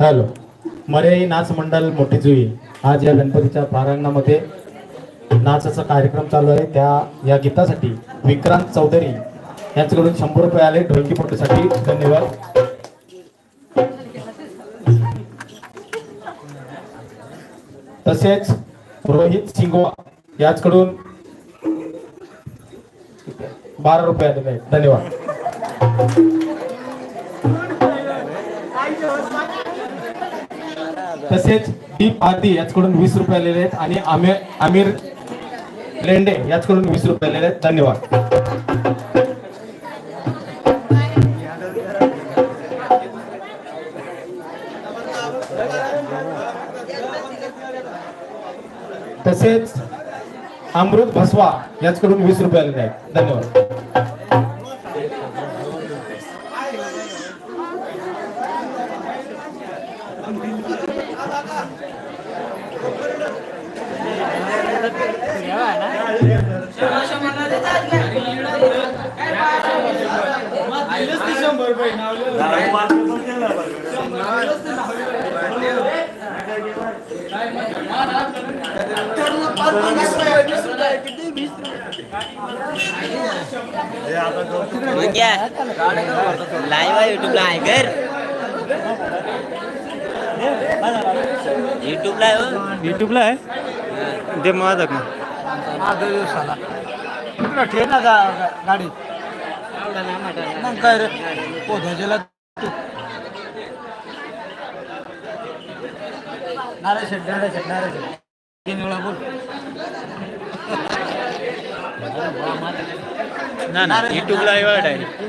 Hello. Maryai नाच मंडळ मोठी जुई. आज या गणपतीच्या प्रारंगणामध्ये नाचाचा कार्यक्रम चालू आहे. त्या या गीतासाठी विक्रांत चौधरी यांच्याकडून शंभर रुपये आले. ढोलकीपोटीसाठी धन्यवाद. तसेच रोहित सिंगवा याचकडून बारा रुपये आलेले आहेत. धन्यवाद. तसेच दीप आदी याचकडून वीस रुपये आलेले आहेत आणि आमिर आमिर लेंडे याचकडून वीस रुपये आलेले आहेत. धन्यवाद. तसेच अमृत भसवा याचकडून वीस रुपये आलेले आहेत. धन्यवाद. मग क्या लाईव्ह आहे युट्यूबला आहे कर. युट्यूबला आहे हो. युट्यूबला आहे? दे माझा का ठेव ना गा- गाडी. मग काय रे? पोधायला नारायण शेट नारायण शेट नारायण शेट. तीन वेळा बोल. ना ना युट्यूबला आहे बघा डायरेक्ट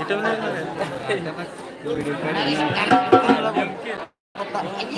युट्यूबला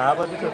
ஆபத்து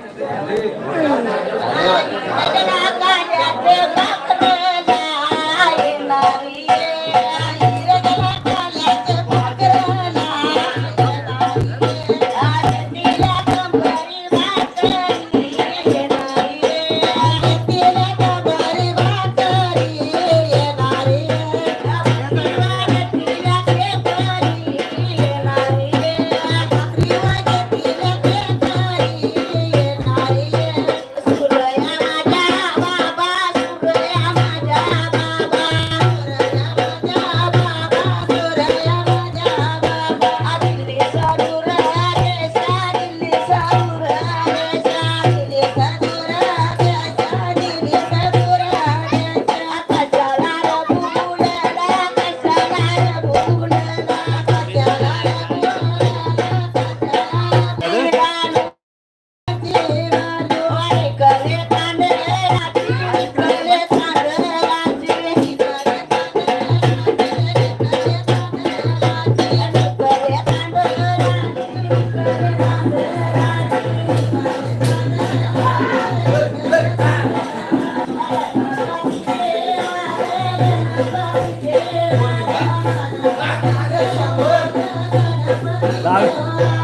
rồi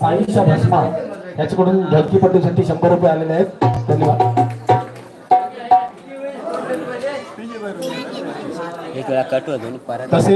साईशा भस्मा याच्याकडून झटकीपट्टीसाठी शंभर रुपये आलेले आहेत. धन्यवाद. एक वेळा कट होतो परत तसेच